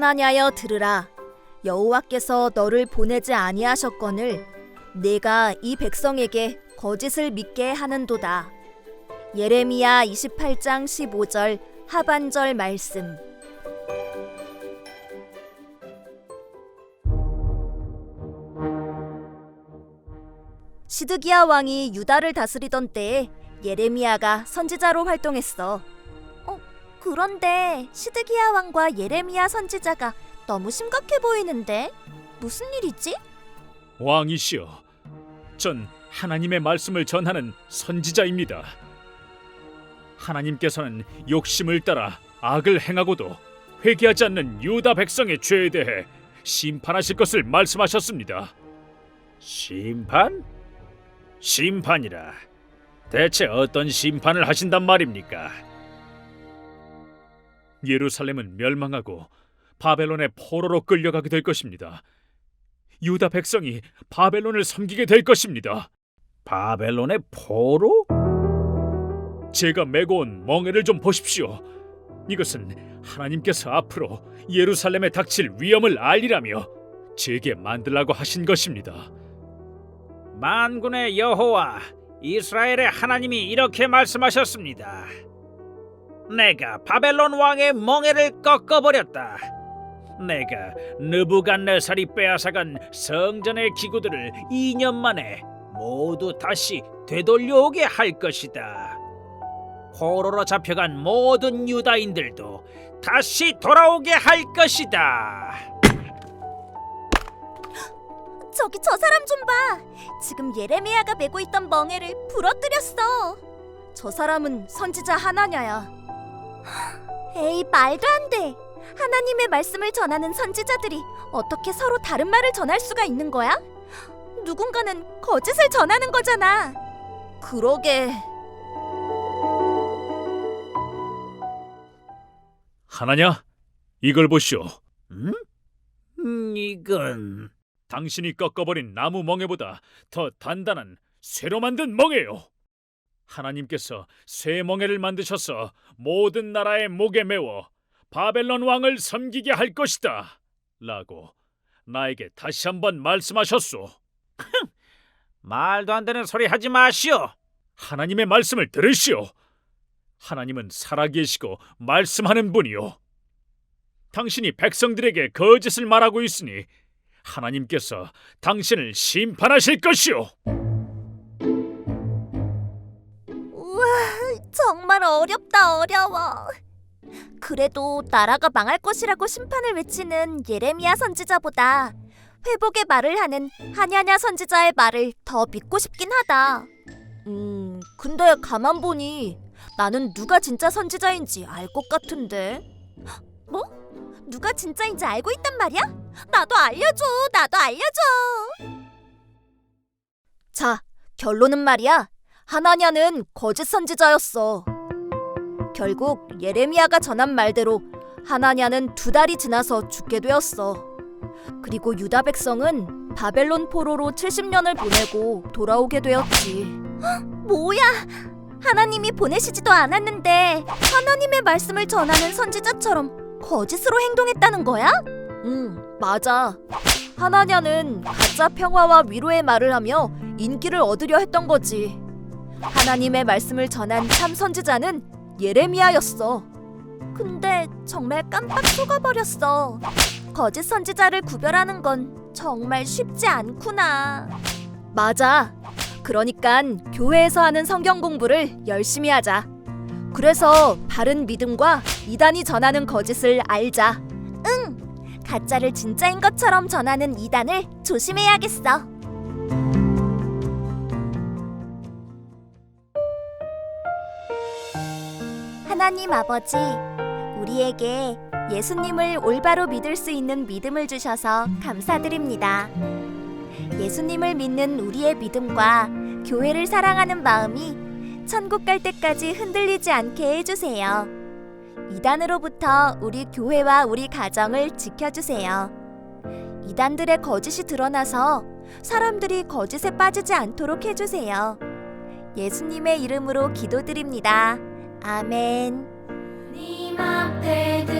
하나냐여 들으라. 여호와께서 너를 보내지 아니하셨거늘 내가 이 백성에게 거짓을 믿게 하는도다. 예레미야 28장 15절 하반절 말씀. 시드기야 왕이 유다를 다스리던 때에 예레미야가 선지자로 활동했어. 어, 그런데 시드기야 왕과 예레미야 선지자가 너무 심각해 보이는데 무슨 일이지? 왕이시여, 전 하나님의 말씀을 전하는 선지자입니다. 하나님께서는 욕심을 따라 악을 행하고도 회개하지 않는 유다 백성의 죄에 대해 심판하실 것을 말씀하셨습니다. 심판? 심판이라. 대체 어떤 심판을 하신단 말입니까? 예루살렘은 멸망하고 바벨론의 포로로 끌려가게 될 것입니다. 유다 백성이 바벨론을 섬기게 될 것입니다. 바벨론의 포로? 제가 메고 온 멍에를 좀 보십시오. 이것은 하나님께서 앞으로 예루살렘에 닥칠 위험을 알리라며 제게 만들라고 하신 것입니다. 만군의 여호와 이스라엘의 하나님이 이렇게 말씀하셨습니다. 내가 바벨론 왕의 멍에를 꺾어버렸다. 내가 느부갓네살이 빼앗아간 성전의 기구들을 2년 만에 모두 다시 되돌려오게 할 것이다. 포로로 잡혀간 모든 유다인들도 다시 돌아오게 할 것이다. 저기 저 사람 좀 봐. 지금 예레미야가 메고 있던 멍에를 부러뜨렸어. 저 사람은 선지자 하나냐야. 에이 말도 안 돼. 하나님의 말씀을 전하는 선지자들이 어떻게 서로 다른 말을 전할 수가 있는 거야? 누군가는 거짓을 전하는 거잖아. 그러게. 하나냐? 이걸 보시오. 음? 이건 당신이 꺾어버린 나무 멍에보다 더 단단한 쇠로 만든 멍에요. 하나님께서 쇠 멍에를 만드셔서 모든 나라의 목에 메워 바벨론 왕을 섬기게 할 것이다. 라고 나에게 다시 한번 말씀하셨소. 말도 안 되는 소리 하지 마시오. 하나님의 말씀을 들으시오. 하나님은 살아계시고 말씀하는 분이요. 당신이 백성들에게 거짓을 말하고 있으니 하나님께서 당신을 심판하실 것이오. 정말 어렵다 어려워. 그래도 나라가 망할 것이라고 심판을 외치는 예레미야 선지자보다 회복의 말을 하는 하냐냐 선지자의 말을 더 믿고 싶긴 하다. 음, 근데 가만 보니 나는 누가 진짜 선지자인지 알 것 같은데. 뭐? 누가 진짜인지 알고 있단 말이야? 나도 알려줘, 나도 알려줘. 자, 결론은 말이야. 하나냐는 거짓 선지자였어. 결국 예레미야가 전한 말대로 하나냐는 두 달이 지나서 죽게 되었어. 그리고 유다 백성은 바벨론 포로로 70년을 보내고 돌아오게 되었지. 뭐야? 하나님이 보내시지도 않았는데 하나님의 말씀을 전하는 선지자처럼 거짓으로 행동했다는 거야? 응, 맞아. 하나냐는 가짜 평화와 위로의 말을 하며 인기를 얻으려 했던 거지. 하나님의 말씀을 전한 참 선지자는 예레미야였어. 근데 정말 깜빡 속아버렸어. 거짓 선지자를 구별하는 건 정말 쉽지 않구나. 맞아. 그러니깐 교회에서 하는 성경 공부를 열심히 하자. 그래서 바른 믿음과 이단이 전하는 거짓을 알자. 응. 가짜를 진짜인 것처럼 전하는 이단을 조심해야겠어. 하나님 아버지, 우리에게 예수님을 올바로 믿을 수 있는 믿음을 주셔서 감사드립니다. 예수님을 믿는 우리의 믿음과 교회를 사랑하는 마음이 천국 갈 때까지 흔들리지 않게 해주세요. 이단으로부터 우리 교회와 우리 가정을 지켜주세요. 이단들의 거짓이 드러나서 사람들이 거짓에 빠지지 않도록 해주세요. 예수님의 이름으로 기도드립니다. 아멘. 님 앞에 드